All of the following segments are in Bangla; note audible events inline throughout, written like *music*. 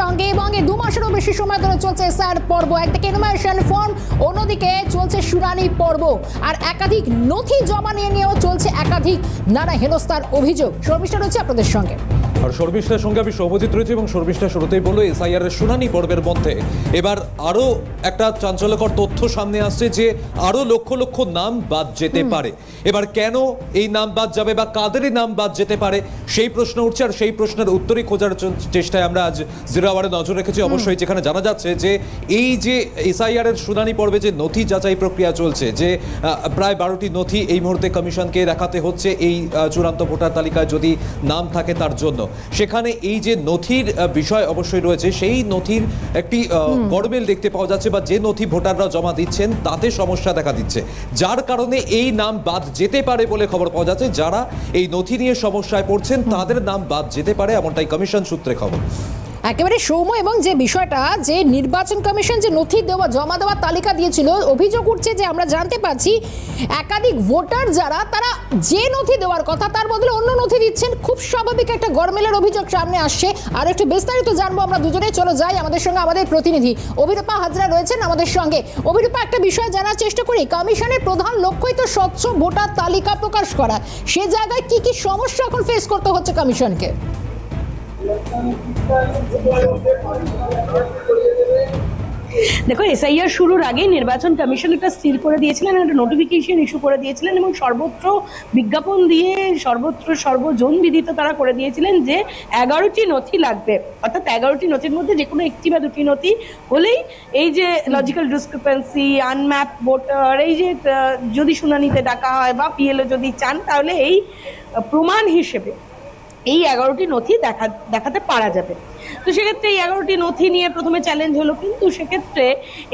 সঙ্গে এবং দু মাসেরও বেশি সময় ধরে চলছে স্যার পর্ব। একটা ইনফরমেশন ফর্ম অন্যদিকে চলছে শুনানি পর্ব। আর একাধিক নথি জমা নিয়ে নিয়েও চলছে একাধিক নানা হেনস্থার অভিযোগ। শর্মিষ্ঠা রয়েছে আপনাদের সঙ্গে। আর শর্মিষ্ঠার সঙ্গে আমি সহজিত রয়েছে এবং শর্মিষ্ঠা শুরুতেই বলল এসআইআর এর শুনানি পর্বের মধ্যে। এবার আরও একটা চাঞ্চল্যকর তথ্য সামনে আসছে যে আরও লক্ষ লক্ষ নাম বাদ যেতে পারে। এবার কেন এই নাম বাদ যাবে বা কাদেরই নাম বাদ যেতে পারে সেই প্রশ্ন উঠছে আর সেই প্রশ্নের উত্তরই খোঁজার চেষ্টায় আমরা আজ জিরো আওয়ারে নজর রেখেছি। অবশ্যই যেখানে জানা যাচ্ছে যে এই যে এসআইআর এর শুনানি পর্বে যে নথি যাচাই প্রক্রিয়া চলছে যে প্রায় বারোটি নথি এই মুহূর্তে কমিশনকে দেখাতে হচ্ছে এই চূড়ান্ত ভোটার তালিকায় যদি নাম থাকে তার জন্য। সেখানে এই যে নথির বিষয় অবশ্যই রয়েছে সেই নথির একটি আহ, গরমিল দেখতে পাওয়া যাচ্ছে বা যে নথি ভোটাররা জমা দিচ্ছেন তাতে সমস্যা দেখা দিচ্ছে। যার কারণে এই নাম বাদ যেতে পারে বলে খবর পাওয়া যাচ্ছে। যারা এই নথি নিয়ে সমস্যায় পড়ছেন তাদের নাম বাদ যেতে পারে এমনটাই কমিশন সূত্রে খবর। একেবারে সৌম্য এবং যে বিষয়টা, যে নির্বাচন কমিশন যে নথি দেওয়া, জমা দেওয়ার তালিকা দিয়েছিল, অভিযোগ উঠছে যে আমরা জানতে পারছি একাধিক ভোটার যারা, তারা যে নথি দেওয়ার কথা, তার বদলে অন্য নথি দিচ্ছেন। খুব স্বাভাবিক একটা গরমেলের অভিযোগ সামনে আসছে। আর একটু বিস্তারিত জানব আমরা দুজনেই। চলো যাই আমাদের সঙ্গে আমাদের প্রতিনিধি অভিরূপা হাজরা রয়েছেন আমাদের সঙ্গে। অভিরূপা, একটা বিষয় জানার চেষ্টা করি। কমিশনের প্রধান লক্ষ্যই তো স্বচ্ছ ভোটার তালিকা প্রকাশ করা। সে জায়গায় কি কি সমস্যা এখন ফেস করতে হচ্ছে কমিশনকে? দেখো এসআইআর শুরুর আগে নির্বাচন কমিশন একটা স্থির করে দিয়েছিলেন একটা নোটিফিকেশন ইস্যু করে দিয়েছিলেন এবং সর্বত্র বিজ্ঞাপন দিয়ে সর্বত্র সর্বজন বিদিত তারা করে দিয়েছিলেন যে এগারোটি নথি লাগবে। অর্থাৎ এগারোটি নথির মধ্যে যে কোনো একটি বা দুটি নথি হলেই এই যে লজিক্যাল ডিসক্রিপেন্সি আনম্যাপ ভোটার এই যে যদি শুনানিতে ডাকা হয় বা পিএলও যদি চান, তাহলে এই প্রমাণ হিসেবে এই এগারোটি নথি দেখা, দেখাতে পারা যাবে। তো সেক্ষেত্রে এই এগারোটি নথি নিয়ে প্রথমে চ্যালেঞ্জ হলো কিন্তু সেক্ষেত্রে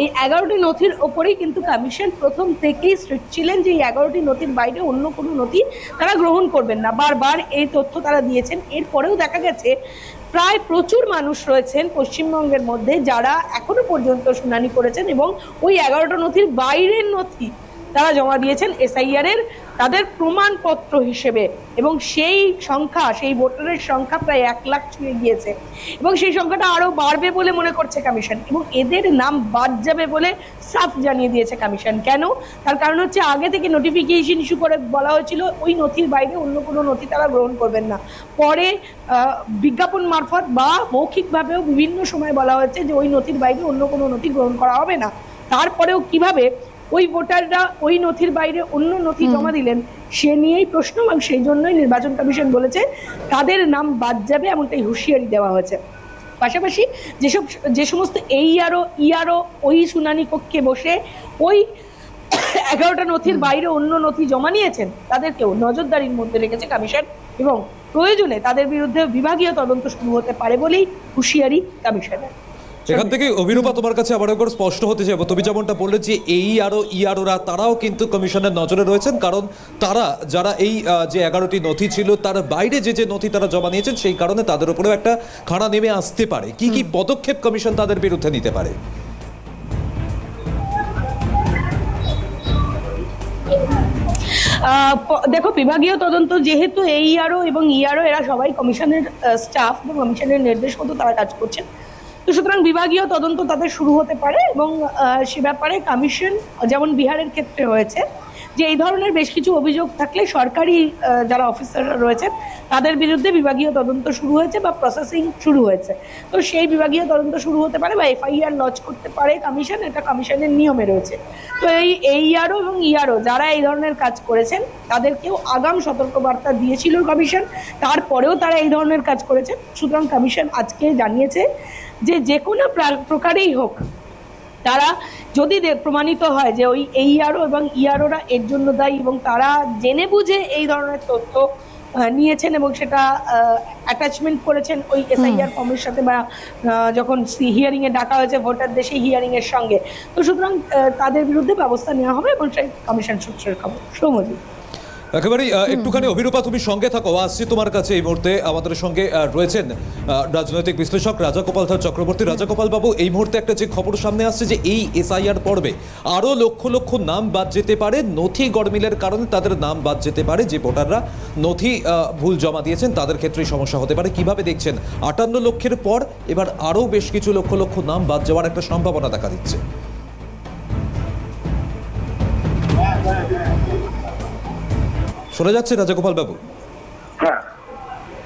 এই এগারোটি নথির ওপরেই কিন্তু কমিশন প্রথম থেকেই স্ট্রিক্ট ছিলেন যে এই এগারোটি নথির বাইরে অন্য কোনো নথি তারা গ্রহণ করবেন না। বারবার এই তথ্য তারা দিয়েছেন। এরপরেও দেখা গেছে, প্রায় প্রচুর মানুষ রয়েছেন পশ্চিমবঙ্গের মধ্যে যারা এখনও পর্যন্ত শুনানি করেছেন এবং ওই এগারোটা নথির বাইরের নথি তারা জমা দিয়েছেন এসআইআর এর তাদের প্রমাণপত্র হিসেবে। এবং সেই সংখ্যা, সেই ভোটারের সংখ্যা প্রায় এক লাখ ছুঁয়ে গিয়েছে। এবং সেই সংখ্যাটা আরও বাড়বে বলে মনে করছে কমিশন। এবং এদের নাম বাদ যাবে বলে সাফ জানিয়ে দিয়েছে কমিশন। কেন? তার কারণ হচ্ছে আগে থেকে নোটিফিকেশন ইস্যু করে বলা হয়েছিল, ওই নথির বাইরে অন্য কোনো নথি তারা গ্রহণ করবেন না। পরে বিজ্ঞাপন মারফত বা মৌখিকভাবেও বিভিন্ন সময় বলা হয়েছে যে ওই নথির বাইরে অন্য কোনো নথি গ্রহণ করা হবে না। তারপরেও কীভাবে ওই ভোটাররা ওই নথির বাইরে অন্য নথি জমা দিলেন সে নিয়েই প্রশ্ন এবং সেই জন্যই নির্বাচন কমিশন বলেছে তাদের নাম বাদ যাবে এমনটাই হুঁশিয়ারি দেওয়া হয়েছে। পাশাপাশি যেসব যে সমস্ত এইআরও ইআরও ওই শুনানি কক্ষে বসে ওই *coughs* এগারোটা নথির বাইরে অন্য নথি জমা নিয়েছেন তাদেরকেও নজরদারির মধ্যে রেখেছে কমিশন এবং প্রয়োজনে তাদের বিরুদ্ধে বিভাগীয় তদন্ত শুরু হতে পারে বলেই হুঁশিয়ারি কমিশনের। এখান থেকে অভিরূপা তোমার কাছে আবার একবার স্পষ্ট হতে যাব তুমি যেমনটা বললে যে এই আরও ইয়ারোরা তারাও কিন্তু কমিশনের নজরে রয়েছেন কারণ তারা যারা এই যে এগারোটি নথি ছিল তার বাইরে যে যে নথি তারা জমা নিয়েছেন সেই কারণে তাদের উপরেও একটা খাড়া নেমে আসতে পারে। কি কি পদক্ষেপ কমিশন তাদের বিরুদ্ধে নিতে পারে? দেখো বিভাগীয় তদন্ত যেহেতু এই এইআরও এবং ইআরও এরা সবাই কমিশনের স্টাফ এবং কমিশনের নির্দেশ মতো তারা কাজ করছেন। তো সুতরাং বিভাগীয় তদন্ত তাদের শুরু হতে পারে এবং সে ব্যাপারে কমিশন যেমন বিহারের ক্ষেত্রে হয়েছে যে এই ধরনের বেশ কিছু অভিযোগ থাকলে সরকারি যারা অফিসাররা রয়েছেন, তাদের বিরুদ্ধে বিভাগীয় তদন্ত শুরু হয়েছে বা প্রসেসিং শুরু হয়েছে। তো সেই বিভাগীয় তদন্ত শুরু হতে পারে বা এফআইআর লঞ্চ করতে পারে কমিশন এটা কমিশনের নিয়মে রয়েছে। তো এই এইআরও এবং ইআরও যারা এই ধরনের কাজ করেছেন, তাদেরকেও আগাম সতর্কবার্তা দিয়েছিল কমিশন তারপরেও তারা এই ধরনের কাজ করেছেন। সুতরাং কমিশন আজকে জানিয়েছে যে যে কোনো প্রকারেই হোক তারা যদি প্রমাণিত হয় যে ওই এইআরও এবং ইআরওরা এর জন্য দায়ী এবং তারা জেনে বুঝে এই ধরনের তথ্য নিয়েছেন এবং সেটা অ্যাটাচমেন্ট করেছেন ওই এসআইআর ফর্মের সাথে বা যখন হিয়ারিং এ ডাকা হয়েছে ভোটারদের সেই হিয়ারিংয়ের সঙ্গে। তো সুতরাং তাদের বিরুদ্ধে ব্যবস্থা নেওয়া হবে এবং সেই কমিশন সূত্রের খবর। সৌমজি একেবারেই একটুখানি অভিরূপা তুমি সঙ্গে থাকো। আসছি তোমার কাছে এই মুহূর্তে, আমাদের সঙ্গে রয়েছেন রাজনৈতিক বিশ্লেষক রাজাগোপাল ধর চক্রবর্তী। রাজাগোপাল বাবু, এই মুহূর্তে একটা যে খবর সামনে আসছে যে এই এসআইআর পর্বে আরও লক্ষ লক্ষ নাম বাদ যেতে পারে। নথি গরমিলের কারণে তাদের নাম বাদ যেতে পারে, যে ভোটাররা নথি ভুল জমা দিয়েছেন, তাদের ক্ষেত্রেই সমস্যা হতে পারে। কীভাবে দেখছেন? আটান্ন লক্ষের পর এবার আরও বেশ কিছু লক্ষ লক্ষ নাম বাদ যাওয়ার একটা সম্ভাবনা দেখা দিচ্ছে। শোনা যাচ্ছে রাজাগোপাল বাবু? হ্যাঁ।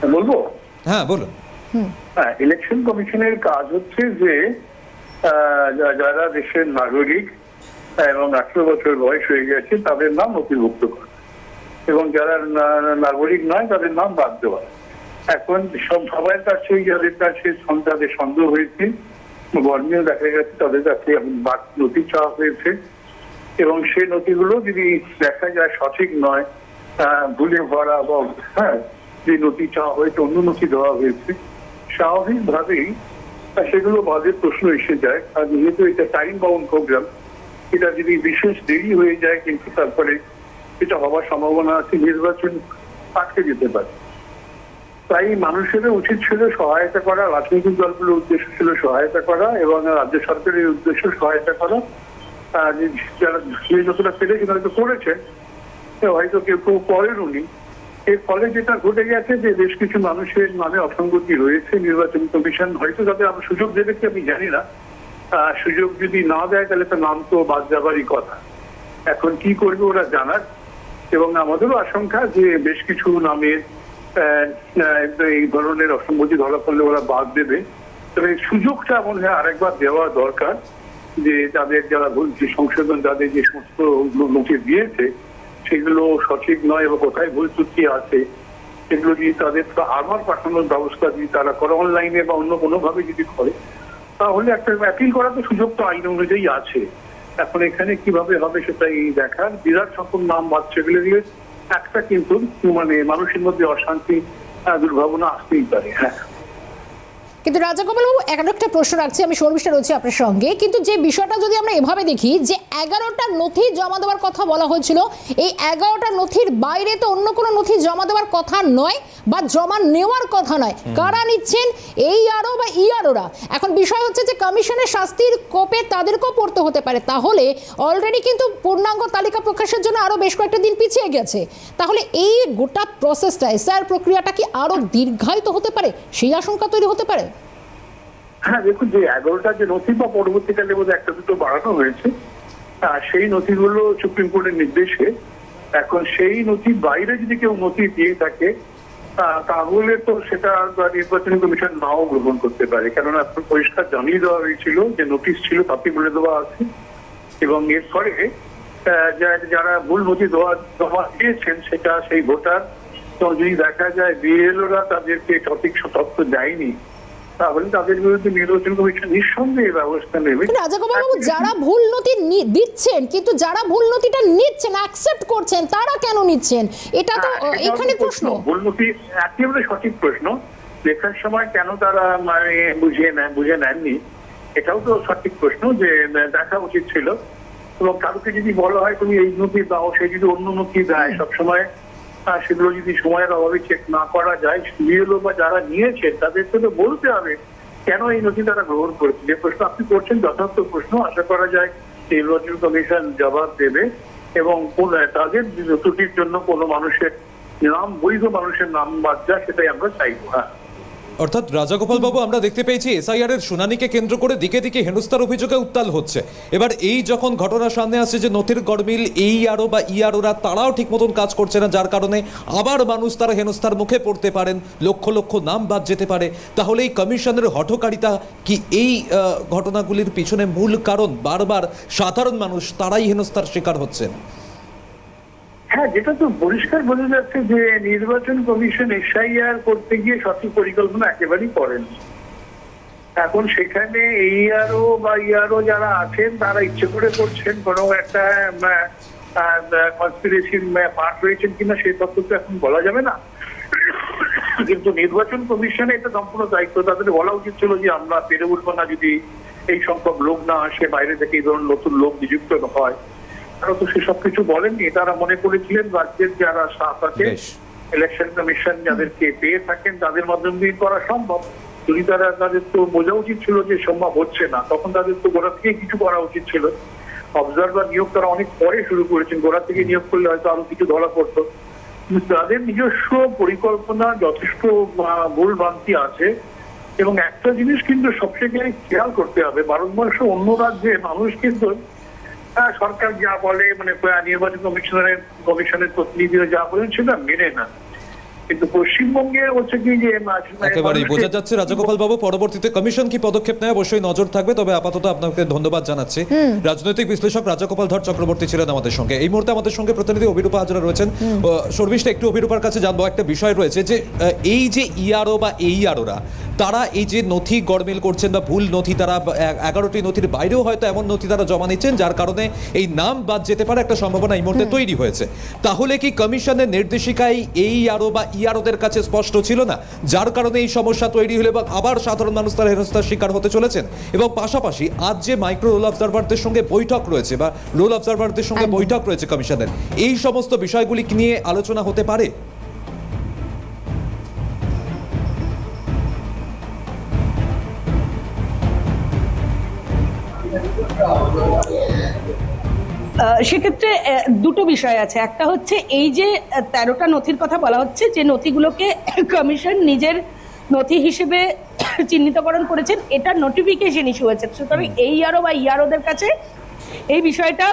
বলব? হ্যাঁ বলুন। হ্যাঁ ইলেকশন কমিশনের কাজ হচ্ছে যে যারা দেশের নাগরিক এবং আঠারো বছর বয়স হয়ে গেছে তাদের নাম নথিভুক্ত করা। এবং যারা নাগরিক নয় তাদের নাম বাদ দেওয়া। এখন সব সবার কাছে যাদের কাছে সন- তাদের সন্দেহ হয়েছে গরমিও দেখা গেছে তাদের কাছে বাদ নথি চাওয়া হয়েছে। এবং সেই নথিগুলো যদি দেখা যায় সঠিক নয় ভুলে ভরা বা হ্যাঁ যে নথি চাওয়া হয়েছে অন্য নথি দেওয়া হয়েছে, স্বাভাবিকভাবেই সেগুলো বাদের প্রশ্ন এসে যায়। আর যেহেতু এটা টাইম বাউন্ড প্রোগ্রাম এটা যদি বিশেষ দেরি হয়ে যায়, কিন্তু তারপরে এটা হওয়ার সম্ভাবনা আছে, নির্বাচন আটকে যেতে পারে। তাই মানুষের উচিত ছিল সহায়তা করা, রাজনৈতিক দলগুলোর উদ্দেশ্য ছিল সহায়তা করা এবং রাজ্য সরকারের উদ্দেশ্য সহায়তা করা। যারা যে যতটা পেরেছেন হয়তো করেছেন। হয়তো কেউ কেউ করেন উনি এর ফলে যেটা ঘটে গেছে যে বেশ কিছু মানুষের নামে অসঙ্গতি রয়েছে, নির্বাচন কমিশন হয়তো তাদের আমার সুযোগ দেবে কি আমি জানি না। সুযোগ যদি না দেয় তাহলে তো নাম তো বাদ যাবারই কথা। এখন কি করবে ওরা জানার। এবং আমাদেরও আশঙ্কা যে বেশ কিছু নামের এই ধরনের অসঙ্গতি ধরা পড়লে ওরা বাদ দেবে। তবে সুযোগটা মনে হয় আরেকবার দেওয়া দরকার যে তাদের যারা যে সংশোধন, তাদের যে সমস্ত নথি দিয়েছে সেগুলো সঠিক নয় এবং কোথায় ভুল ত্রুটি আছে, সেগুলো যদি তাদের আবার পাঠানোর ব্যবস্থা যদি তারা করে অনলাইনে বা অন্য কোনোভাবে যদি করে, তাহলে একটা অ্যাপিল করার তো সুযোগ তো আইন অনুযায়ী আছে। এখন এখানে কীভাবে হবে সেটাই দেখার। বিরাট সকল নাম বাচ্চা গেলে একটা কিন্তু মানে মানুষের মধ্যে অশান্তি দুর্ভাবনা আসতেই পারে। হ্যাঁ। কিন্তু রাজা রাজাগোপাল বাবু একটা প্রশ্ন রাখছি আমি শর্মিষ্ঠা রয়েছে আপনার সঙ্গে। কিন্তু যে বিষয়টা যদি আমরা এভাবে দেখি যে এগারোটা নথি জমা দেওয়ার কথা বলা হয়েছিল এই এগারোটা নথির বাইরে তো অন্য কোনো নথি জমা দেওয়ার কথা নয় বা জমা নেওয়ার কথা নয়। কারা নিচ্ছেন? এই আরও বা ই আরোরা এখন বিষয় হচ্ছে যে কমিশনের শাস্তির কোপে তাদেরকেও পড়তে হতে পারে। তাহলে অলরেডি কিন্তু পূর্ণাঙ্গ তালিকা প্রকাশের জন্য আরও বেশ কয়েকটা দিন পিছিয়ে গেছে। তাহলে এই গোটা প্রসেসটা এসআর প্রক্রিয়াটা কি আরও দীর্ঘায়িত হতে পারে? সেই আশঙ্কা তৈরি হতে পারে? হ্যাঁ দেখুন, যে এগারোটা যে নথি বা পরবর্তীকালে বোধহয় একটা দুটো বাড়ানো হয়েছে সেই নথিগুলো সুপ্রিম কোর্টের নির্দেশে, এখন সেই নথি বাইরে যদি কেউ নথি দিয়ে থাকে তাহলে তো সেটা নির্বাচনী কমিশন নাও গ্রহণ করতে পারে। কেননা এখন পরিষ্কার জানিয়ে দেওয়া হয়েছিল যে নোটিশ ছিল, তাতে বলে দেওয়া আছে। এবং এরপরে যারা ভুল নথি দেওয়া, জমা দিয়েছেন, সেটা সেই ভোটার। যদি দেখা যায়, বিএলওরা তাদেরকে সঠিক তথ্য দেয়নি তাহলে তাদের বিরুদ্ধে নির্বাচন কমিশন নিঃসন্দেহে ব্যবস্থা নেবে। কিন্তু রাজাগোপাল বাবু যারা ভুল নথি দিচ্ছেন কিন্তু যারা ভুল নথিটা নিচ্ছেন অ্যাকসেপ্ট করছেন তারা কেন নিচ্ছেন? এটা তো এখানে প্রশ্ন। ভুলমতি একেবারে সঠিক প্রশ্ন লেখার সময় কেন তারা মানে বুঝিয়ে নেন বুঝে নেননি এটাও তো সঠিক প্রশ্ন যে দেখা উচিত ছিল। এবং কারোকে যদি বলা হয় তুমি এই নথি দাও সে যদি অন্য নথি দেয় সবসময় সেগুলো যদি সময়ের অভাবে চেক না করা যায় বিএলও বা যারা নিয়েছে তাদের তো বলতে হবে, কেন এই নথি তারা গ্রহণ করেছে? যে প্রশ্ন আপনি করছেন যথার্থ প্রশ্ন, আশা করা যায় নির্বাচন কমিশন জবাব দেবে এবং কোন- তাদের ত্রুটির জন্য কোনো মানুষের নাম, বৈধ মানুষের নাম বাদ যা সেটাই আমরা চাইব হ্যাঁ। অর্থাৎ রাজাগোপাল বাবু, আমরা দেখতে পেয়েছি এসআইআর এর শুনানিকে কেন্দ্র করে দিকে দিকে হেনস্থার অভিযোগে উত্তাল হচ্ছে। এবার এই যখন ঘটনা সামনে আসছে যে নথির গরমিল এই আরও বা ই আরোরা তারাও ঠিক মতন কাজ করছে না, যার কারণে আবার মানুষ তারা হেনস্থার মুখে পড়তে পারেন, লক্ষ লক্ষ নাম বাদ যেতে পারে। তাহলে এই কমিশনের হঠকারিতা কি এই ঘটনাগুলির পিছনে মূল কারণ? বারবার সাধারণ মানুষ তারাই হেনস্থার শিকার হচ্ছেন। হ্যাঁ যেটা তো পরিষ্কার বোঝা যাচ্ছে যে নির্বাচন কমিশন এসআইআর করতে গিয়ে সঠিক পরিকল্পনা একেবারেই করেন। এখন সেখানে এই আরও বা ইয়ারও যারা আছেন, তারা ইচ্ছে করে করছেন কোনো একটা কনস্পিরেসির পার্ট রয়েছেন কিনা সেই তথ্য তো এখন বলা যাবে না। কিন্তু নির্বাচন কমিশনে এটা সম্পূর্ণ দায়িত্ব। তাদের বলা উচিত ছিল যে, আমরা পেরে উঠবো না যদি এই সংখ্যক লোক না আসে, বাইরে থেকে এই ধরনের নতুন লোক নিযুক্ত হয়। তারা তো সেসব কিছু বলেননি। তারা মনে করেছিলেন রাজ্যের যারা স্টাফ আছে ইলেকশন কমিশন যাদেরকে পেয়ে থাকেন তাদের মাধ্যমে দিয়ে করা সম্ভব। যদি তারা তাদের তো বোঝা উচিত ছিল যে সম্ভব হচ্ছে না তখন তাদের তো গোড়া থেকে কিছু করা উচিত ছিল। অবজারভার নিয়োগ তারা অনেক পরে শুরু করেছেন গোড়া থেকে নিয়োগ করলে হয়তো আরও কিছু ধরা পড়তো। তাদের নিজস্ব পরিকল্পনা যথেষ্ট ভুল ভ্রান্তি আছে। এবং একটা জিনিস কিন্তু সবচেয়ে খেয়াল করতে হবে ভারতবর্ষ অন্য রাজ্যে মানুষ কিন্তু সরকার যা বলে মানে নির্বাচন কমিশনের কমিশনের প্রতিনিধিরা যা বলেন সেটা মেনে না। কিন্তু পশ্চিমবঙ্গে হচ্ছে কি যে একেবারেই। বোঝা যাচ্ছে রাজগোপাল বাবু পরবর্তীতে কমিশন কি পদক্ষেপ নেয়? অবশ্যই নজর থাকবে তবে আপাতত আপনাকে ধন্যবাদ জানাচ্ছি। রাজনৈতিক বিশ্লেষক রাজগোপাল ধর চক্রবর্তী ছিলেন আমাদের সঙ্গে। এই মুহূর্তে আমাদের সঙ্গে প্রতিনিধি অভিরূপা হাজরা রয়েছেন। একটু অভিরূপার কাছে জানব একটা বিষয় রয়েছে যে এই যে ইআরও বা এই আরোরা তারা এই যে নথি গড়মিল করছেন বা ভুল নথি তারা এগারোটি নথির বাইরেও হয়তো এমন নথি তারা জমা নিচ্ছেন যার কারণে এই নাম বাদ যেতে পারে একটা সম্ভাবনা এই মুহূর্তে তৈরি হয়েছে। তাহলে কি কমিশনের নির্দেশিকায় এই আরও বা ইয়ারোদের কাছে স্পষ্ট ছিল না। যার কারণে এই সমস্যা তৈরি হলো এবং আবার সাধারণ মানুষ তার হেনস্থার শিকার হতে চলেছেন। এবং পাশাপাশি আজ যে মাইক্রো রোল অবজারভারদের সঙ্গে বৈঠক রয়েছে বা রোল অবজারভারদের সঙ্গে বৈঠক রয়েছে কমিশনের এই সমস্ত বিষয়গুলি নিয়ে আলোচনা হতে পারে? আহ, সেক্ষেত্রে দুটো বিষয় আছে। একটা হচ্ছে এই যে তেরোটা নথির কথা বলা হচ্ছে যে নথিগুলোকে কমিশন নিজের নথি হিসেবে চিহ্নিতকরণ করেছেন এটা নোটিফিকেশন ইস্যু হয়েছে। সুতরাং এই আরও বা ইয়ারোদের কাছে এই বিষয়টা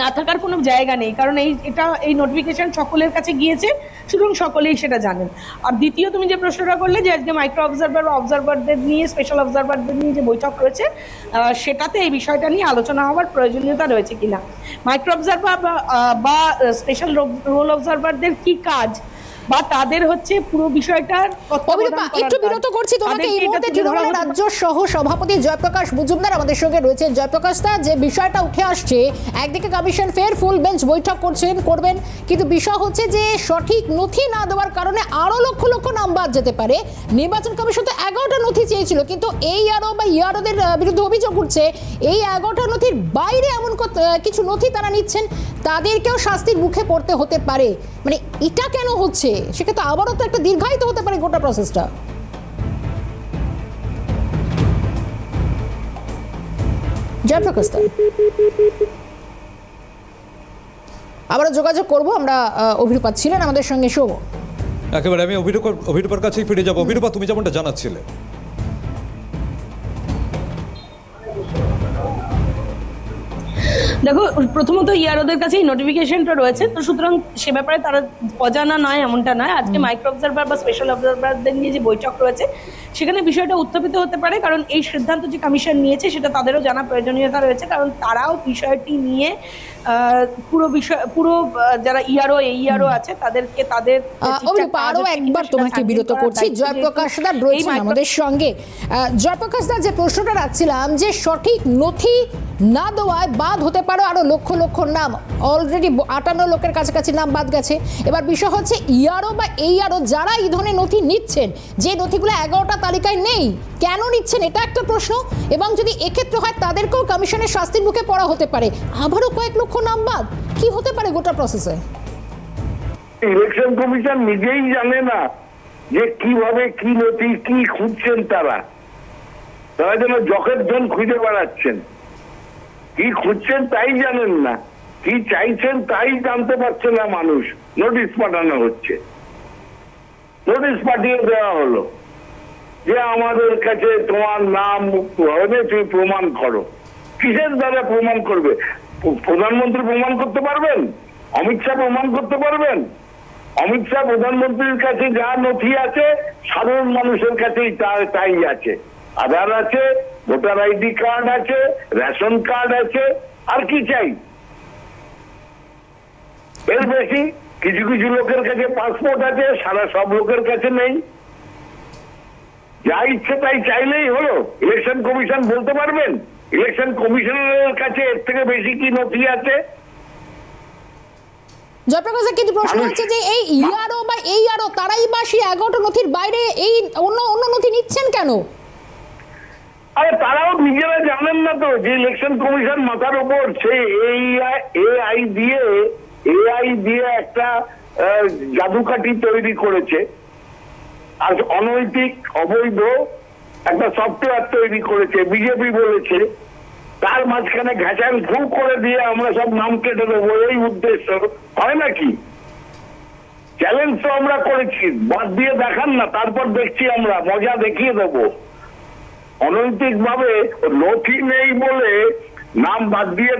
না থাকার কোনো জায়গা নেই। কারণ এই, এটা, এই নোটিফিকেশান সকলের কাছে গিয়েছে, সুতরাং সকলেই সেটা জানেন। আর দ্বিতীয়, তুমি যে প্রশ্নটা করলে যে আজকে মাইক্রো অবজারভার বা অবজারভারদের নিয়ে স্পেশাল অবজারভারদের নিয়ে যে বৈঠক রয়েছে সেটাতে এই বিষয়টা নিয়ে আলোচনা হওয়ার প্রয়োজনীয়তা রয়েছে কিনা? মাইক্রো অবজারভার বা স্পেশাল রোল অবজারভারদের কি কাজ? বা তাদের হচ্ছে পুরো বিষয়টার একটু বিরত করছি তোমাকে এই মুহূর্তে রাজ্য সহ সভাপতি জয়প্রকাশ মজুমদার আমাদের সঙ্গে রয়েছে। জয়প্রকাশ দা যে বিষয়টা উঠে আসছে একদিকে কমিশন ফের ফুল বেঞ্চ বৈঠক করছেন করবেন কিন্তু বিষয় হচ্ছে যে সঠিক নথি না দেওয়ার কারণে আরও লক্ষ লক্ষ নাম বাদ যেতে পারে। নির্বাচন কমিশন তো এগারোটা নথি চেয়েছিল কিন্তু এই আরও বা ইয়ারোদের বিরুদ্ধে অভিযোগ উঠছে এই এগারোটা নথির বাইরে এমন কিছু নথি তারা নিচ্ছেন তাদেরকেও শাস্তির মুখে পড়তে হতে পারে। মানে এটা কেন হচ্ছে? সেক্ষেত্রে আবারও তো একটা দীর্ঘায়িত হতে পারে গোটা প্রসেসটা যোগাযোগ করব, আমরা অভিরূপা ছিলেন আমাদের সঙ্গে, শোভ। একেবারে, আমি অভিরূপা, অভিরূপার কাছেই ফিরে যাব। অভিরূপা, তুমি যেমনটা জানাচ্ছিলে। দেখো প্রথমত ইয়ারোদের কাছে এই নোটিফিকেশনটা রয়েছে। তো সুতরাং সে ব্যাপারে তারা অজানা নয় এমনটা নয়। আজকে মাইক্রো অবজারভার বা স্পেশাল অবজারভারদের নিয়ে যে বৈঠক রয়েছে সেখানে বিষয়টা উত্থাপিত হতে পারে। কারণ এই সিদ্ধান্ত যে কমিশন নিয়েছে সেটা তাদেরও জানা প্রয়োজনীয়তা রয়েছে। কারণ তারাও বিষয়টি নিয়ে পুরো বিষয় পুরো যারা ইয়ারও এই ইয়ারও আছে তাদেরকে তাদের যে আহ, ঠিকঠাক অভিরূপা কাজ আরও হচ্ছে কিনা একবার তোমাকে বিরত করছি। জয়প্রকাশ দা রয়েছেন আমাদের সঙ্গে। জয়প্রকাশ দা যে প্রশ্নটা রাখছিলাম যে সঠিক নথি না দেওয়ায় বাদ হতে পারো, আরও লক্ষ লক্ষ নাম। অলরেডি আটান্ন লোকের কাছাকাছি নাম বাদ গেছে। এবার বিষয় হচ্ছে, ইয়ারও বা এই আরও যারা এই ধরনের নথি নিচ্ছেন, যে নথিগুলো এগারোটা তালিকায় নেই, কেন নিচ্ছেন এটা একটা প্রশ্ন। এবং যদি এক্ষেত্রে হয়, তাদেরকেও কমিশনের শাস্তির মুখে পড়া হতে পারে। আবারও কয়েক লক্ষ নাম বাদ। কি হতে পারে গোটা প্রসেসে ইলেকশন কমিশন নিজেই জানে না যে কীভাবে কি নথি, কি খুঁজছেন তারা। তারা যেন জখের জন খুঁজে বেড়াচ্ছেন। কি খুঁজছেন তাই জানেন না। কি চাইছেন তাই জানতে পারছে না মানুষ। নোটিশ পাঠানো হচ্ছে। নোটিশ পাঠিয়ে দেওয়া হলো যে আমাদের কাছে তোমার নাম হবে, তুমি প্রমাণ করো। কিসের দ্বারা প্রমাণ করবে? প্রধানমন্ত্রী প্রমাণ করতে পারবেন? অমিত শাহ প্রমাণ করতে পারবেন? অমিত শাহ প্রধানমন্ত্রীর কাছে যা নথি আছে, সাধারণ মানুষের কাছেই তাই আছে। আধার আছে ভোটার আইডি কার্ড আছে রেশন কার্ড আছে আর কি চাই? এর বেশি কিছু কিছু লোকের কাছে পাসপোর্ট আছে সারা সব লোকের কাছে নেই। যা ইচ্ছে তাই চাইলেই হলো। ইলেকশন কমিশন বলতে পারবেন? ইলেকশন কমিশনারের কাছে এর থেকে বেশি কি নথি আছে? জয়প্রকাশ কিন্তু প্রশ্ন হচ্ছে যে এই ইয়ারও বা এই ইয়ারও তারাই বা সেই এগারোটা নথির বাইরে এই অন্য অন্য নথি নিচ্ছেন কেন? আরে তারাও নিজেরা জানেন না তো, যে ইলেকশন কমিশন মাথার উপর, সে এআই দিয়ে এআই দিয়ে একটা জাদুকাঠি তৈরি করেছে। আর অনৈতিক, অবৈধ একটা সফটওয়্যার তৈরি করেছে, বিজেপি বলেছে। তার মাঝখানে ঘেঁচাল ফু করে দিয়ে আমরা সব নাম কেটে দেবো, এই উদ্দেশ্য। হয় নাকি? চ্যালেঞ্জ তো আমরা করেছি, বাদ দিয়ে দেখান না, তারপর দেখছি আমরা, মজা দেখিয়ে দেবো। অনৈতিক ভাবে নথি নেই বলে নাম বাদ দিয়ে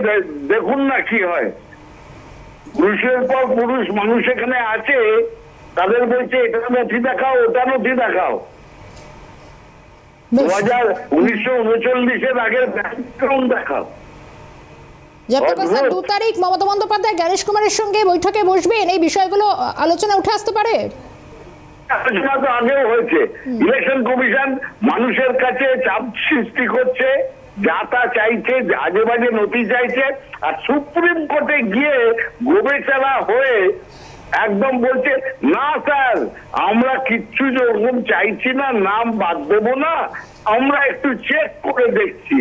দেখুন না কি হয়। পুরুষের পর পুরুষ মানুষ এখানে আছে তাদের বলছে এটা নথি দেখাও ওটা নথি দেখাও। দু হাজার উনিশশো উনচল্লিশের আগের দেখাও। দু তারিখ মমতা বন্দ্যোপাধ্যায় জ্ঞানেশ কুমারের সঙ্গে বৈঠকে বসবেন এই বিষয়গুলো আলোচনা উঠে আসতে পারে? আলোচনা তো আগেও হয়েছে। ইলেকশন কমিশন মানুষের কাছে চাপ সৃষ্টি করছে যা তা চাইছে আজে বাজে নথি চাইছে আর সুপ্রিম কোর্টে গিয়ে গোবেচালা হয়ে একদম বলছে না স্যার আমরা কিচ্ছু যখন চাইছি না নাম বাদ দেবো না আমরা একটু চেক করে দেখছি।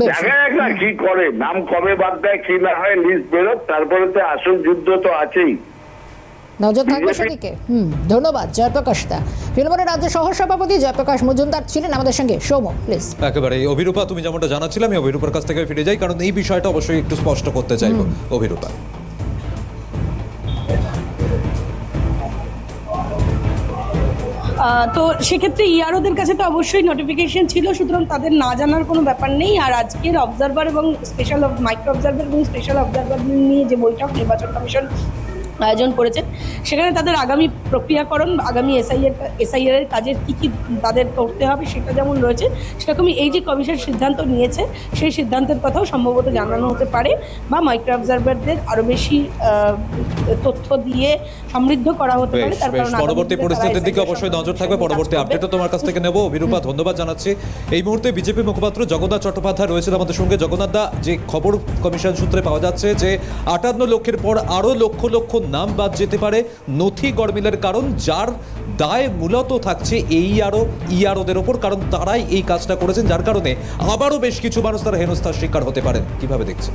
দেখা যাক না কি করে নাম কবে বাদ দেয় কি না হয় লিস্ট বেরোক তারপরে তো আসল যুদ্ধ তো আছেই। নজর থাকবে সেদিকে। হুম ধন্যবাদ জয়প্রকাশ দা। তৃণমূলের রাজ্য সহ সভাপতি জয়প্রকাশ মজুমদার ছিলেন আমাদের সঙ্গে। সৌম প্লিজ। একেবারে অভিরূপা তুমি যেমনটা জানাচ্ছিলে আমি অভিরূপার কাছ থেকে ফিরে যাই কারণ এই বিষয়টা অবশ্যই একটু স্পষ্ট করতে চাইব অভিরূপা। আহ, তো সেক্ষেত্রে ইআরওদের কাছে তো অবশ্যই নোটিফিকেশন ছিল সুতরাং তাদের না জানার কোনো ব্যাপার নেই আর আজকের অবজারভার এবং স্পেশাল মাইক্রো অবজারভার এবং স্পেশাল অবজারভার নিয়ে যে বৈঠক নির্বাচন কমিশন আয়োজন করেছেন সেখানে তাদের আগামী প্রক্রিয়াকরণ আগামী এসআইআর এসআইআর এর কাজের কী কী তাদের করতে হবে সেটা যেমন রয়েছে সেরকমই এই যে কমিশন সিদ্ধান্ত নিয়েছে সেই সিদ্ধান্তের কথাও সম্ভবত জানানো হতে পারে বা মাইক্রো অবজারভারদের আরও বেশি তথ্য দিয়ে সমৃদ্ধ করা হতে পারে বেশ তার কারণ পরবর্তী পরিস্থিতির দিকে অবশ্যই নজর থাকবে। পরবর্তী। আপডেটও তোমার কাছ থেকে নেব। অভিরূপা ধন্যবাদ জানাচ্ছি। এই মুহূর্তে বিজেপি মুখপাত্র জগন্নাথ চট্টোপাধ্যায় রয়েছেন আমাদের সঙ্গে। জগন্নাথ দা যে খবর কমিশন সূত্রে পাওয়া যাচ্ছে যে আটান্ন লক্ষের পর আরও লক্ষ লক্ষ নাম বাদ যেতে পারে। নথি গড়মিলের কারণ, যার দায় মূলত থাকছে এই আরও ইআরওদের ওপর, কারণ তারাই এই কাজটা করেছেন, যার কারণে আবারও বেশ কিছু মানুষ তারা হেনস্থার শিকার হতে পারেন। কীভাবে দেখছেন?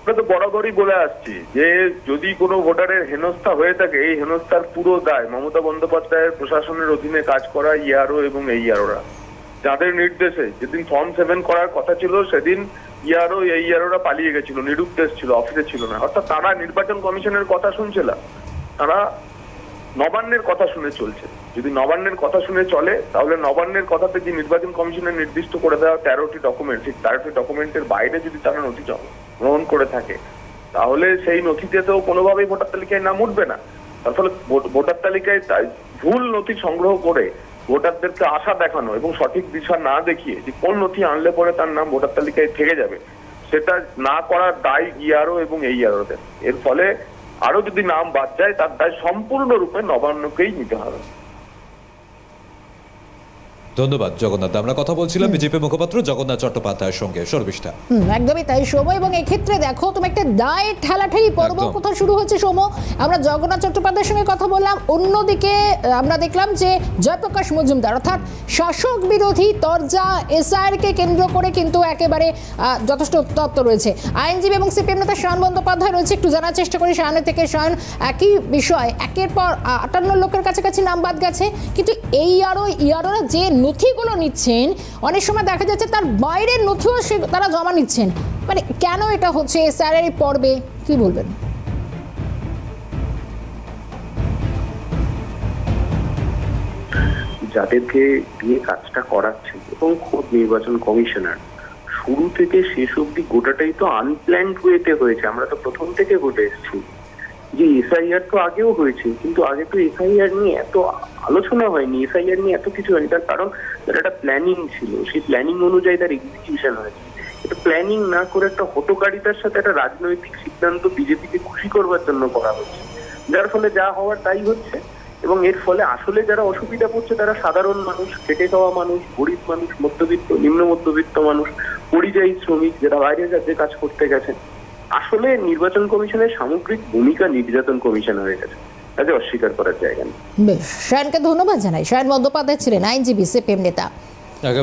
আমরা তো বরাবরই বলে আসছি যে, যদি কোনো ভোটারের হেনস্থা হয়ে থাকে, এই হেনস্থার পুরো দায় মমতা বন্দ্যোপাধ্যায়ের প্রশাসনের অধীনে কাজ করা ইয়ারও এবং এই ইয়ারোরা যাদের নির্দেশে যেদিন ফর্ম সেভেন করার কথা ছিল, সেদিন ইয়ারও এই ইয়ারোরা পালিয়ে গেছিল নিরুদ্দেশ ছিল, অফিসে ছিল না। অর্থাৎ তারা নির্বাচন কমিশনের কথা শুনছে না তারা নবান্নের কথা শুনে চলছে। যদি নবান্নের কথা শুনে চলে, তাহলে নবান্নের কথাতে যে নির্বাচন কমিশনের নির্দিষ্ট করে দেওয়া তেরোটি ডকুমেন্ট ঠিক তেরোটি ডকুমেন্টের বাইরে যদি তারা নথি গ্রহণ করে থাকে, তাহলে সেই নথিতে তো কোনোভাবেই ভোটার তালিকায় নাম উঠবে না। তার ফলে ভোটার তালিকায় ভুল নথি সংগ্রহ করে ভোটারদেরকে আশা দেখানো এবং সঠিক দিশা না দেখিয়ে যে কোন নথি আনলে পরে তার নাম ভোটার তালিকায় থেকে যাবে, সেটা না করার দায় ইয়ারও এবং এই ইয়ারোদের এর ফলে আরও যদি নাম বাদ যায়, তার দায় সম্পূর্ণরূপে নবান্নকেই নিতে হবে। ধন্যবাদ জগন্নাথ। আমরা কথা বলছিলাম বিজেপি মুখপাত্র জগন্নাথ চট্টোপাধ্যায়ের সঙ্গে। শর্মিষ্ঠা। একদমই তাই। সৌম এবং এক্ষেত্রে দেখো তুমি একটা দায় ঠেলাঠেলি পর্ব। কোথাও শুরু হচ্ছে সৌম আমরা জগন্নাথ চট্টোপাধ্যায়ের সঙ্গে কথা বললাম। অন্যদিকে আমরা দেখলাম যে জয়প্রকাশ মজুমদার অর্থাৎ শাসক বিরোধী তরজা এসআইআরকে কেন্দ্র করে কিন্তু একেবারে যথেষ্ট উত্তপ্ত রয়েছে। আইনজীবী এবং সিপিএম নেতা শায়ন বন্দ্যোপাধ্যায় রয়েছে। একটু জানার চেষ্টা করি শায়নের থেকে শায়ন একই বিষয় একের পর আটান্ন লোকের কাছাকাছি নাম বাদ গেছে। কিন্তু এই আরও ইয়ারোরা যে নথিগুলো নিচ্ছেন, অনেক সময় দেখা যাচ্ছে তার বাইরের নথিও সে তারা জমা নিচ্ছেন। মানে কেন এটা হচ্ছে এই পর্বে? কি বলবেন? যাদেরকে দিয়ে কাজটা করাচ্ছে এবং খোদ নির্বাচন কমিশনার, শুরু থেকে শেষ অবধি গোটাটাই তো আনপ্ল্যান্ড ওয়েতে হয়েছে। আমরা তো প্রথম থেকে বলে এসেছি। যে এসআইআর তো আগেও হয়েছে, কিন্তু আগে তো এসআইআর নিয়ে এত আলোচনা হয়নি, এসআইআর নিয়ে এত কিছু হয়নি, তার কারণ তার একটা প্ল্যানিং ছিল, সেই প্ল্যানিং অনুযায়ী তার এক্সিকিউশন হয়েছে। এটা প্ল্যানিং না করে একটা হটকারিতার সাথে একটা রাজনৈতিক সিদ্ধান্ত বিজেপিকে খুশি করবার জন্য করা হচ্ছে। যার ফলে যা হওয়ার তাই হচ্ছে, এবং এর ফলে আসলে যারা অসুবিধা পড়ছে, তারা সাধারণ মানুষ, খেটে খাওয়া মানুষ, গরিব মানুষ, মধ্যবিত্ত, নিম্ন মধ্যবিত্ত মানুষ, পরিযায়ী শ্রমিক, যারা বাইরের রাজ্যে কাজ করতে গেছেন আসলে নির্বাচন কমিশনের সামগ্রিক ভূমিকা নির্যাতন কমিশন হয়ে গেছে। কাজে অস্বীকার করার জায়গা নেই। বেশ, শায়নকে ধন্যবাদ জানাই। শায়ন বন্দ্যোপাধ্যায় ছিলেন আইনজীবী, সিপিএম নেতা।